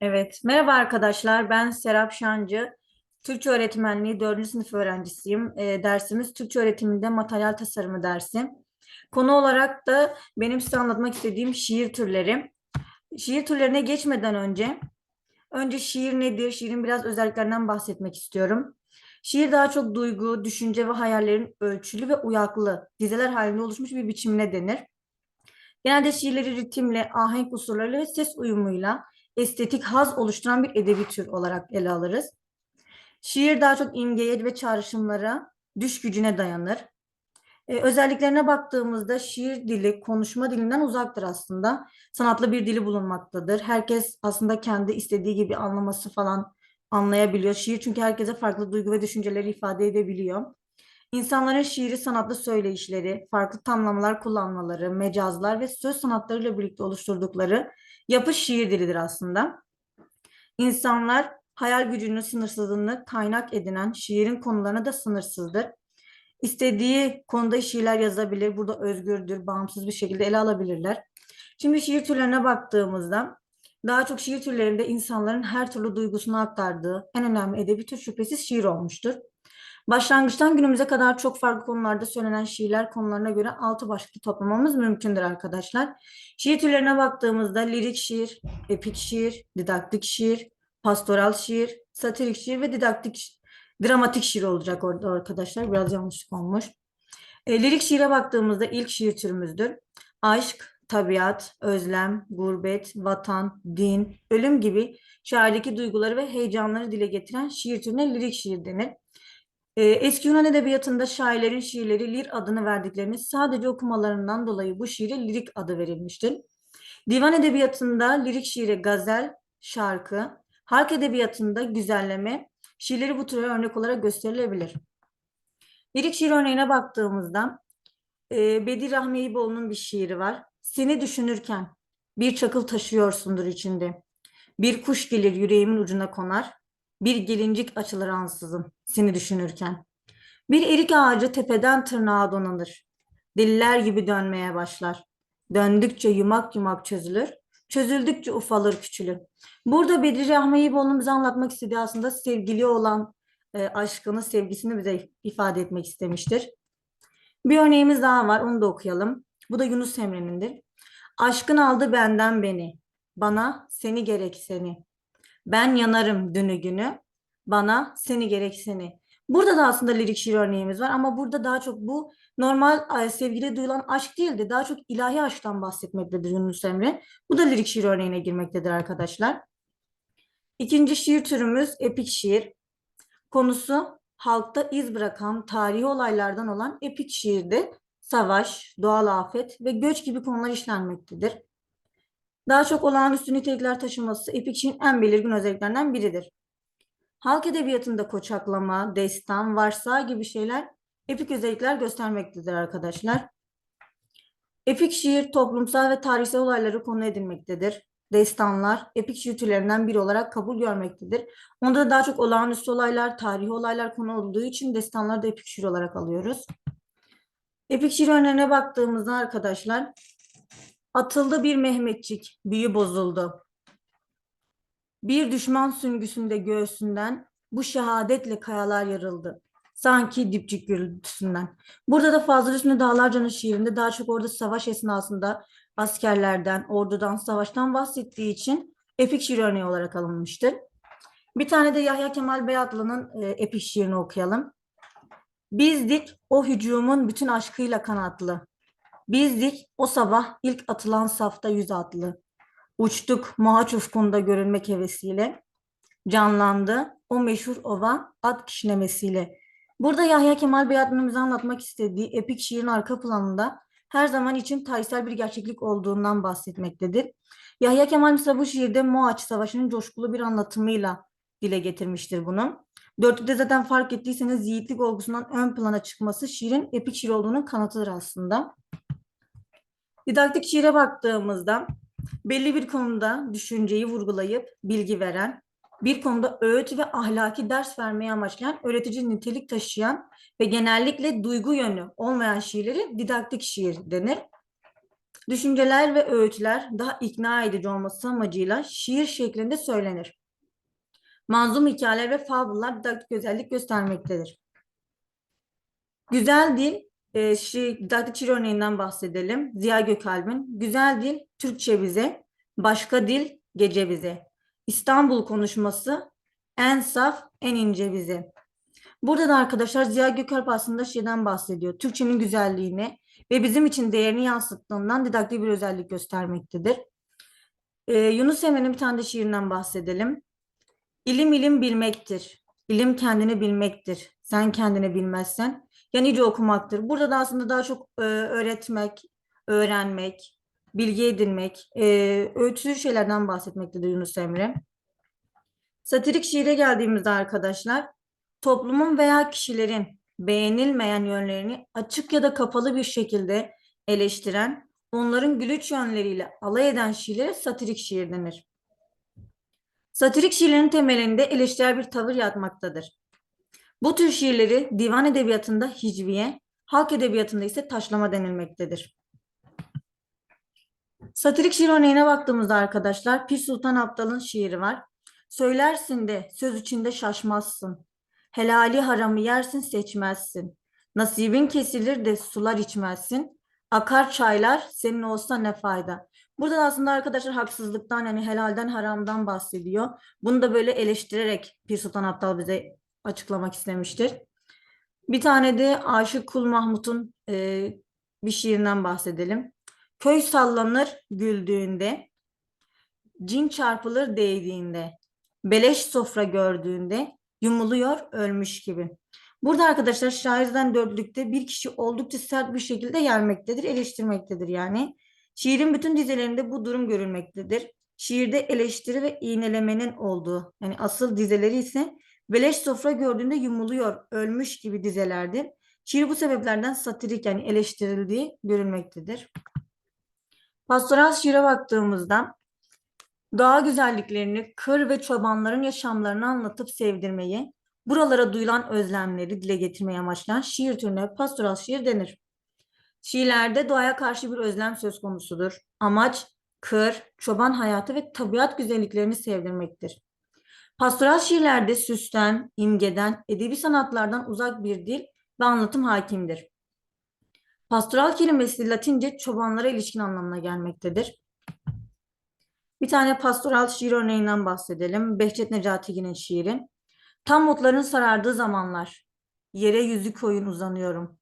Evet, merhaba arkadaşlar. Ben Serap Şancı. Türkçe öğretmenliği 4. sınıf öğrencisiyim. Ee, dersimiz Türkçe öğretiminde materyal tasarımı dersi. Konu olarak da benim size anlatmak istediğim şiir türleri. Şiir türlerine geçmeden önce, önce şiir nedir, şiirin biraz özelliklerinden bahsetmek istiyorum. Şiir daha çok duygu, düşünce ve hayallerin ölçülü ve uyaklı dizeler halinde oluşmuş bir biçimine denir. Genelde şiirleri ritimle, ahenk unsurlarıyla ve ses uyumuyla estetik haz oluşturan bir edebi tür olarak ele alırız. Şiir daha çok imgeye ve çağrışımlara, düş gücüne dayanır. Ee, özelliklerine baktığımızda şiir dili konuşma dilinden uzaktır aslında. Sanatlı bir dili bulunmaktadır. Herkes aslında kendi istediği gibi anlaması falan anlayabiliyor. Şiir çünkü herkese farklı duygu ve düşünceleri ifade edebiliyor. İnsanların şiiri sanatlı söyleyişleri, farklı tamlamalar kullanmaları, mecazlar ve söz sanatlarıyla birlikte oluşturdukları yapı şiir dilidir aslında. İnsanlar hayal gücünün sınırsızlığını kaynak edinen şiirin konularına da sınırsızdır. İstediği konuda şiirler yazabilir, burada özgürdür, bağımsız bir şekilde ele alabilirler. Şimdi şiir türlerine baktığımızda daha çok şiir türlerinde insanların her türlü duygusunu aktardığı en önemli edebi tür şüphesiz şiir olmuştur. Başlangıçtan günümüze kadar çok farklı konularda söylenen şiirler konularına göre altı başlıklı toplamamız mümkündür arkadaşlar. Şiir türlerine baktığımızda lirik şiir, epik şiir, didaktik şiir, pastoral şiir, satirik şiir ve didaktik dramatik şiir olacak orada arkadaşlar. Biraz yanlışlık olmuş. E, lirik şiire baktığımızda ilk şiir türümüzdür. Aşk, tabiat, özlem, gurbet, vatan, din, ölüm gibi şairdeki duyguları ve heyecanları dile getiren şiir türüne lirik şiir denir. Ee, eski Yunan edebiyatında şairlerin şiirleri lir adını verdiklerini sadece okumalarından dolayı bu şiire lirik adı verilmiştir. Divan edebiyatında lirik şiire gazel, şarkı, halk edebiyatında güzelleme, şiirleri bu türe örnek olarak gösterilebilir. Lirik şiir örneğine baktığımızda e, Bedir Rahmi Eyüboğlu'nun bir şiiri var. Seni düşünürken bir çakıl taşıyorsundur içinde. Bir kuş gelir yüreğimin ucuna konar. Bir gelincik açılır ansızın seni düşünürken. Bir erik ağacı tepeden tırnağa donanır. Diller gibi dönmeye başlar. Döndükçe yumak yumak çözülür. Çözüldükçe ufalır küçülür. Burada Bedri Rahmi Eyüboğlu'nun bize anlatmak istediği aslında sevgili olan e, aşkını, sevgisini bize ifade etmek istemiştir. Bir örneğimiz daha var, onu da okuyalım. Bu da Yunus Emre'nindir. Aşkın aldı benden beni, bana seni gerek seni. Ben yanarım dünü günü, bana seni gerek seni. Burada da aslında lirik şiir örneğimiz var ama burada daha çok bu normal e, sevgili duyulan aşk değil de daha çok ilahi aşktan bahsetmektedir Yunus Emre. Bu da lirik şiir örneğine girmektedir arkadaşlar. İkinci şiir türümüz epik şiir. Konusu halkta iz bırakan tarihi olaylardan olan epik şiirde savaş, doğal afet ve göç gibi konular işlenmektedir. Daha çok olağanüstü nitelikler taşıması epik şiirin en belirgin özelliklerinden biridir. Halk edebiyatında koçaklama, destan, varsa gibi şeyler epik özellikler göstermektedir arkadaşlar. Epik şiir toplumsal ve tarihsel olayları konu edilmektedir. Destanlar epik şiir türlerinden biri olarak kabul görmektedir. Onda da daha çok olağanüstü olaylar, tarihi olaylar konu olduğu için destanları da epik şiir olarak alıyoruz. Epik şiir örneğine baktığımızda arkadaşlar atıldı bir Mehmetçik, büyü bozuldu. Bir düşman süngüsünde göğsünden bu şehadetle kayalar yarıldı. Sanki dipçik gürültüsünden. Burada da Fazıl Hüsnü Dağlarca'nın şiirinde daha çok orada savaş esnasında askerlerden, ordudan, savaştan bahsettiği için epik şiir örneği olarak alınmıştır. Bir tane de Yahya Kemal Beyatlı'nın e, epik şiirini okuyalım. Bizdik o hücumun bütün aşkıyla kanatlı. Bizdik o sabah ilk atılan safta yüz atlı. Uçtuk Mohaç ufkunda görünmek hevesiyle. Canlandı o meşhur ova at kişnemesiyle. Burada Yahya Kemal Beyatlı'nın bize anlatmak istediği epik şiirin arka planında her zaman için tarihsel bir gerçeklik olduğundan bahsetmektedir. Yahya Kemal ise bu şiirde Mohaç Savaşı'nın coşkulu bir anlatımıyla dile getirmiştir bunu. Dörtlüde zaten fark ettiyseniz yiğitlik olgusundan ön plana çıkması şiirin epik şiir olduğunun kanıtıdır aslında. Didaktik şiire baktığımızda belli bir konuda düşünceyi vurgulayıp bilgi veren, bir konuda öğüt ve ahlaki ders vermeyi amaçlayan öğretici nitelik taşıyan ve genellikle duygu yönü olmayan şiirleri didaktik şiir denir. Düşünceler ve öğütler daha ikna edici olması amacıyla şiir şeklinde söylenir. Manzum hikayeler ve fabullar didaktik özellik göstermektedir. Güzel dil, e, şi, şiir örneğinden bahsedelim. Ziya Gökalp'in. Güzel dil, Türkçe bize. Başka dil, gece bize. İstanbul konuşması, en saf, en ince bize. Burada da arkadaşlar Ziya Gökalp aslında şeyden bahsediyor. Türkçenin güzelliğini ve bizim için değerini yansıttığından didaktik bir özellik göstermektedir. Ee, Yunus Emre'nin bir tane de şiirinden bahsedelim. İlim ilim bilmektir. İlim kendini bilmektir. Sen kendini bilmezsen yani iyice okumaktır. Burada da aslında daha çok e, öğretmek, öğrenmek, bilgi edinmek, e, öğütülü şeylerden bahsetmektedir Yunus Emre. Satirik şiire geldiğimizde arkadaşlar, toplumun veya kişilerin beğenilmeyen yönlerini açık ya da kapalı bir şekilde eleştiren, onların gülüç yönleriyle alay eden şiirlere satirik şiir denir. Satirik şiirlerin temelinde eleştirel bir tavır yatmaktadır. Bu tür şiirleri divan edebiyatında hicviye, halk edebiyatında ise taşlama denilmektedir. Satirik şiir örneğine baktığımızda arkadaşlar Pir Sultan Abdal'ın şiiri var. Söylersin de söz içinde şaşmazsın. Helali haramı yersin seçmezsin. Nasibin kesilir de sular içmezsin. Akar çaylar senin olsa ne fayda. Burada da aslında arkadaşlar haksızlıktan yani helalden haramdan bahsediyor. Bunu da böyle eleştirerek Pir Sultan Abdal bize açıklamak istemiştir. Bir tane de Aşık Kul Mahmut'un e, bir şiirinden bahsedelim. Köy sallanır güldüğünde, cin çarpılır değdiğinde, beleş sofra gördüğünde yumuluyor ölmüş gibi. Burada arkadaşlar şairden dörtlükte bir kişi oldukça sert bir şekilde yermektedir, eleştirmektedir yani. Şiirin bütün dizelerinde bu durum görülmektedir. Şiirde eleştiri ve iğnelemenin olduğu, yani asıl dizeleri ise beleş sofra gördüğünde yumuluyor, ölmüş gibi dizelerdir. Şiir bu sebeplerden satirik yani eleştirildiği görülmektedir. Pastoral şiire baktığımızda doğa güzelliklerini, kır ve çobanların yaşamlarını anlatıp sevdirmeyi, buralara duyulan özlemleri dile getirmeyi amaçlayan şiir türüne pastoral şiir denir. Şiirlerde doğaya karşı bir özlem söz konusudur. Amaç kır, çoban hayatı ve tabiat güzelliklerini sevdirmektir. Pastoral şiirlerde süsten, imgeden, edebi sanatlardan uzak bir dil ve anlatım hakimdir. Pastoral kelimesi Latince çobanlara ilişkin anlamına gelmektedir. Bir tane pastoral şiir örneğinden bahsedelim. Behçet Necatigil'in şiiri. Tam mutların sarardığı zamanlar. Yere yüzü koyun uzanıyorum.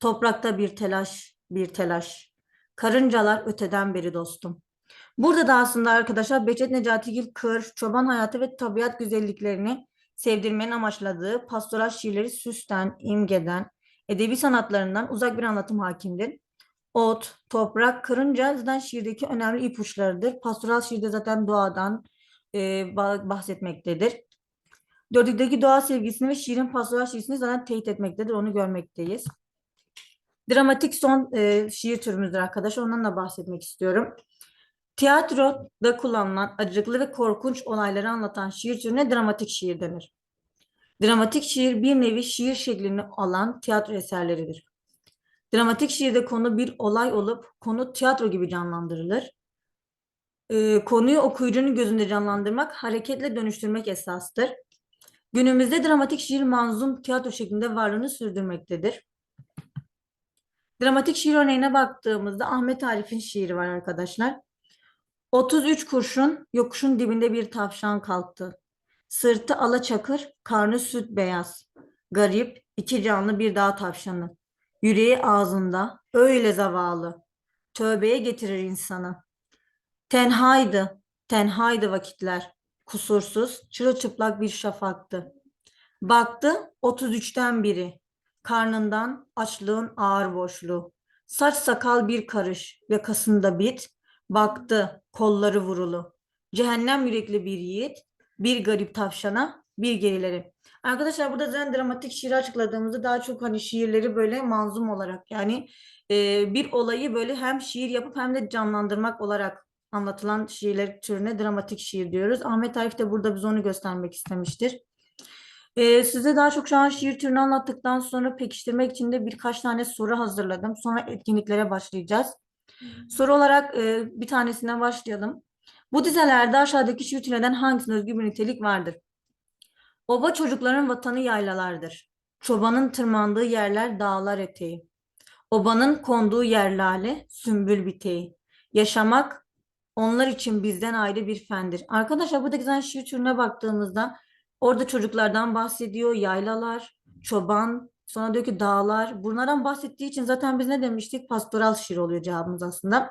Toprakta bir telaş, bir telaş. Karıncalar öteden beri dostum. Burada da aslında arkadaşlar Behçet Necatigil kır, çoban hayatı ve tabiat güzelliklerini sevdirmenin amaçladığı pastoral şiirleri süsten, imgeden, edebi sanatlarından uzak bir anlatım hakimdir. Ot, toprak, kırınca zaten şiirdeki önemli ipuçlarıdır. Pastoral şiirde zaten doğadan e, bahsetmektedir. Dördükteki doğa sevgisini ve şiirin pastoral şiirisini zaten teyit etmektedir. Onu görmekteyiz. Dramatik son e, şiir türümüzdür arkadaşlar. Ondan da bahsetmek istiyorum. Tiyatroda kullanılan acıklı ve korkunç olayları anlatan şiir türüne dramatik şiir denir. Dramatik şiir bir nevi şiir şeklini alan tiyatro eserleridir. Dramatik şiirde konu bir olay olup konu tiyatro gibi canlandırılır. Ee, konuyu okuyucunun gözünde canlandırmak, hareketle dönüştürmek esastır. Günümüzde dramatik şiir manzum tiyatro şeklinde varlığını sürdürmektedir. Dramatik şiir örneğine baktığımızda Ahmet Arif'in şiiri var arkadaşlar. 33 kurşun yokuşun dibinde bir tavşan kalktı. Sırtı alaçakır, karnı süt beyaz. Garip, iki canlı bir dağ tavşanı. Yüreği ağzında, öyle zavallı. Tövbeye getirir insanı. Tenhaydı, tenhaydı vakitler. Kusursuz, çırılçıplak bir şafaktı. Baktı 33'ten biri. Karnından açlığın ağır boşluğu. Saç sakal bir karış, yakasında bit. Baktı kolları vurulu. Cehennem yürekli bir yiğit, bir garip tavşana, bir gerileri. Arkadaşlar burada zaten dramatik şiir açıkladığımızda daha çok hani şiirleri böyle manzum olarak yani e, bir olayı böyle hem şiir yapıp hem de canlandırmak olarak anlatılan şiirler türüne dramatik şiir diyoruz. Ahmet Arif de burada biz onu göstermek istemiştir. E, size daha çok şu an şiir türünü anlattıktan sonra pekiştirmek için de birkaç tane soru hazırladım. Sonra etkinliklere başlayacağız. Soru olarak e, bir tanesinden başlayalım. Bu dizelerde aşağıdaki şiir türünden hangisinde özgü bir nitelik vardır? Oba çocukların vatanı yaylalardır. Çobanın tırmandığı yerler dağlar eteği. Obanın konduğu yer lale, sümbül biteği. Yaşamak onlar için bizden ayrı bir fendir. Arkadaşlar burada güzel şiir türüne baktığımızda orada çocuklardan bahsediyor. Yaylalar, çoban, sonra diyor ki dağlar. Bunlardan bahsettiği için zaten biz ne demiştik? Pastoral şiir oluyor cevabımız aslında.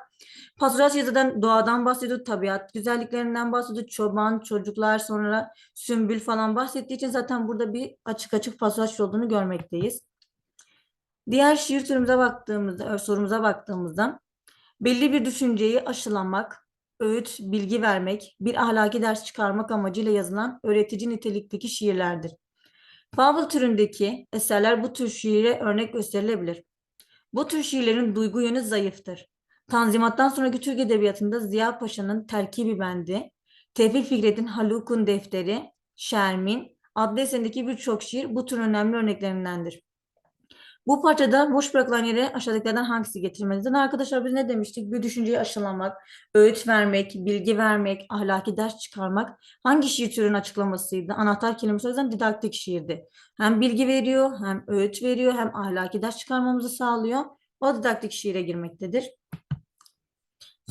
Pastoral şiir zaten doğadan bahsediyor, tabiat güzelliklerinden bahsediyor. Çoban, çocuklar, sonra sümbül falan bahsettiği için zaten burada bir açık açık pastoral şiir olduğunu görmekteyiz. Diğer şiir türümüze baktığımızda, sorumuza baktığımızda belli bir düşünceyi aşılamak, öğüt, bilgi vermek, bir ahlaki ders çıkarmak amacıyla yazılan öğretici nitelikteki şiirlerdir. Fable türündeki eserler bu tür şiire örnek gösterilebilir. Bu tür şiirlerin duygu yönü zayıftır. Tanzimattan sonraki Türk Edebiyatı'nda Ziya Paşa'nın Terkibi Bendi, Tevfik Fikret'in Haluk'un Defteri, Şermin adlı eserindeki birçok şiir bu tür önemli örneklerindendir. Bu parçada boş bırakılan yere aşağıdakilerden hangisi getirilmelidir? Arkadaşlar biz ne demiştik? Bir düşünceyi aşılamak, öğüt vermek, bilgi vermek, ahlaki ders çıkarmak hangi şiir türünün açıklamasıydı? Anahtar kelimesi o yüzden didaktik şiirdi. Hem bilgi veriyor, hem öğüt veriyor, hem ahlaki ders çıkarmamızı sağlıyor. O didaktik şiire girmektedir.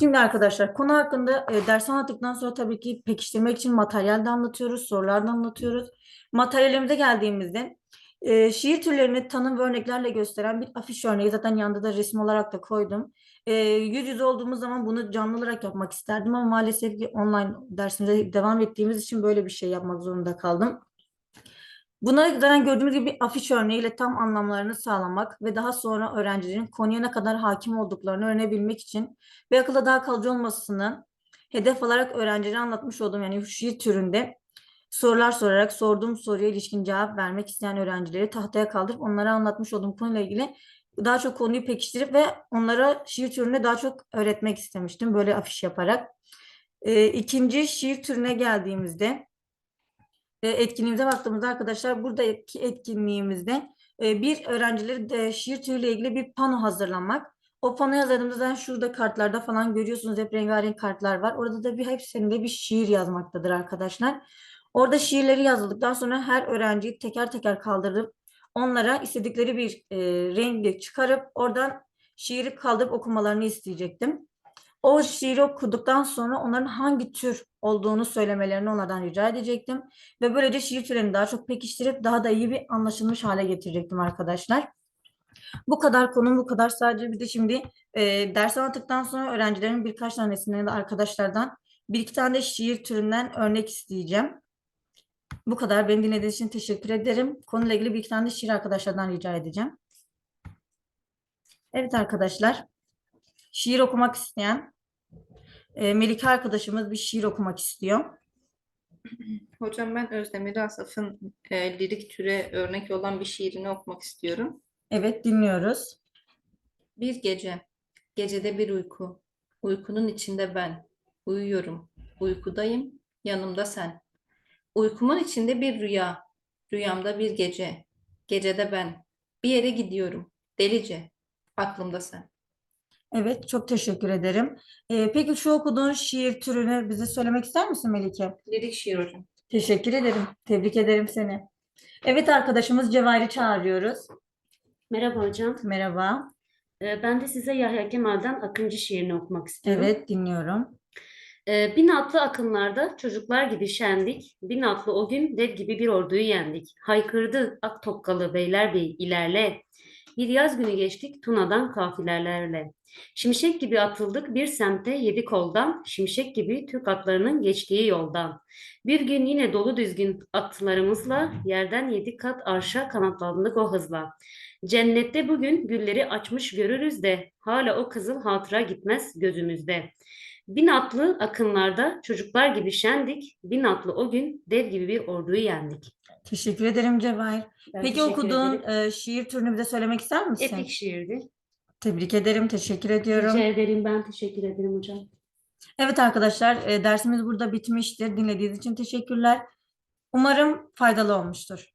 Şimdi arkadaşlar konu hakkında e, ders anlattıktan sonra tabii ki pekiştirmek için materyal de anlatıyoruz, sorular da anlatıyoruz. Materyalimize geldiğimizde e, şiir türlerini tanım ve örneklerle gösteren bir afiş örneği zaten yanında da resim olarak da koydum. E, yüz yüze olduğumuz zaman bunu canlı olarak yapmak isterdim ama maalesef ki online dersimize devam ettiğimiz için böyle bir şey yapmak zorunda kaldım. Buna zaten gördüğümüz gibi afiş örneğiyle tam anlamlarını sağlamak ve daha sonra öğrencilerin konuya ne kadar hakim olduklarını öğrenebilmek için ve akılda daha kalıcı olmasını hedef alarak öğrencilere anlatmış olduğum yani şiir türünde sorular sorarak sorduğum soruya ilişkin cevap vermek isteyen öğrencileri tahtaya kaldırıp onlara anlatmış olduğum konuyla ilgili daha çok konuyu pekiştirip ve onlara şiir türünü daha çok öğretmek istemiştim böyle afiş yaparak. Ee, ikinci şiir türüne geldiğimizde e, etkinliğimize baktığımızda arkadaşlar buradaki etkinliğimizde e, bir öğrencileri de şiir türüyle ilgili bir pano hazırlamak. O panoyu hazırladığımızda şurada kartlarda falan görüyorsunuz hep rengarenk kartlar var. Orada da bir hepsinde bir şiir yazmaktadır arkadaşlar. Orada şiirleri yazıldıktan sonra her öğrenciyi teker teker kaldırıp onlara istedikleri bir e, rengi çıkarıp oradan şiiri kaldırıp okumalarını isteyecektim. O şiiri okuduktan sonra onların hangi tür olduğunu söylemelerini onlardan rica edecektim. Ve böylece şiir türlerini daha çok pekiştirip daha da iyi bir anlaşılmış hale getirecektim arkadaşlar. Bu kadar konum bu kadar sadece bir de şimdi e, ders anlattıktan sonra öğrencilerin birkaç tanesinden de arkadaşlardan bir iki tane de şiir türünden örnek isteyeceğim. Bu kadar. Beni dinlediğiniz için teşekkür ederim. Konuyla ilgili bir iki tane de şiir arkadaşlardan rica edeceğim. Evet arkadaşlar. Şiir okumak isteyen e, Melike arkadaşımız bir şiir okumak istiyor. Hocam ben Özdemir Asaf'ın e, lirik türe örnek olan bir şiirini okumak istiyorum. Evet dinliyoruz. Bir gece, gecede bir uyku, uykunun içinde ben, uyuyorum, uykudayım, yanımda sen. Uykumun içinde bir rüya, rüyamda bir gece, gecede ben, bir yere gidiyorum, delice, aklımda sen. Evet çok teşekkür ederim. E, peki şu okuduğun şiir türünü bize söylemek ister misin Melike? Lirik şiir hocam. Teşekkür ederim. Tebrik ederim seni. Evet arkadaşımız Cevahir'i çağırıyoruz. Merhaba hocam. Merhaba. Ee, Ben de size Yahya Kemal'den Akıncı şiirini okumak istiyorum. Evet dinliyorum. Ee, Bin atlı akınlarda çocuklar gibi şendik. Bin atlı o gün dev gibi bir orduyu yendik. Haykırdı ak tokkalı beylerbey ilerle. Bir yaz günü geçtik Tuna'dan kafilelerle. Şimşek gibi atıldık bir semte yedi koldan. Şimşek gibi Türk atlarının geçtiği yoldan. Bir gün yine dolu düzgün atlarımızla yerden yedi kat arşa kanatlandık o hızla. Cennette bugün gülleri açmış görürüz de hala o kızıl hatıra gitmez gözümüzde. Bin atlı akınlarda çocuklar gibi şendik. Bin atlı o gün dev gibi bir orduyu yendik. Teşekkür ederim Cevahir. Ben Peki teşekkür okuduğun ederim. e, şiir türünü bize söylemek ister misin? Epik şiirdi. Tebrik ederim. Teşekkür ediyorum. Rica ederim. Ben teşekkür ederim hocam. Evet arkadaşlar e, dersimiz burada bitmiştir. Dinlediğiniz için teşekkürler. Umarım faydalı olmuştur.